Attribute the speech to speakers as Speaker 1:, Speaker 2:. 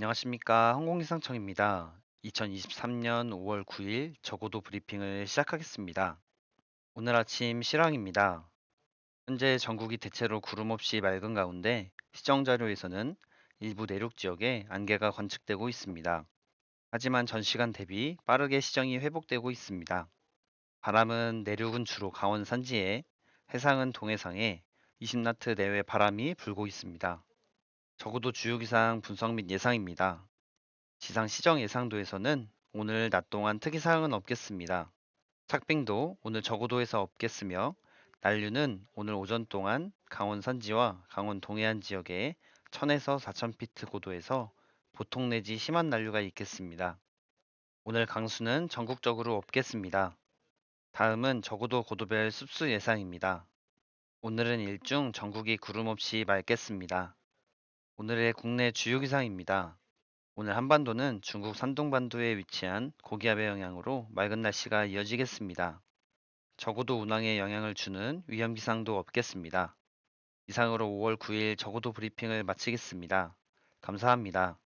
Speaker 1: 안녕하십니까. 항공기상청입니다. 2023년 5월 9일 저고도 브리핑을 시작하겠습니다. 오늘 아침 실황입니다. 현재 전국이 대체로 구름 없이 맑은 가운데 시정 자료에서는 일부 내륙 지역에 안개가 관측되고 있습니다. 하지만 전 시간 대비 빠르게 시정이 회복되고 있습니다. 바람은 내륙은 주로 강원 산지에, 해상은 동해상에 20나트 내외 바람이 불고 있습니다. 적어도 주요 기상 분석 및 예상입니다. 지상 시정 예상도에서는 오늘 낮 동안 특이사항은 없겠습니다. 착빙도 오늘 저고도에서 없겠으며 난류는 오늘 오전 동안 강원 산지와 강원 동해안 지역에 1000에서 4000피트 고도에서 보통 내지 심한 난류가 있겠습니다. 오늘 강수는 전국적으로 없겠습니다. 다음은 저고도 고도별 습수 예상입니다. 오늘은 일중 전국이 구름 없이 맑겠습니다. 오늘의 국내 주요 기상입니다. 오늘 한반도는 중국 산동반도에 위치한 고기압의 영향으로 맑은 날씨가 이어지겠습니다. 적어도 운항에 영향을 주는 위험 기상도 없겠습니다. 이상으로 5월 9일 적어도 브리핑을 마치겠습니다. 감사합니다.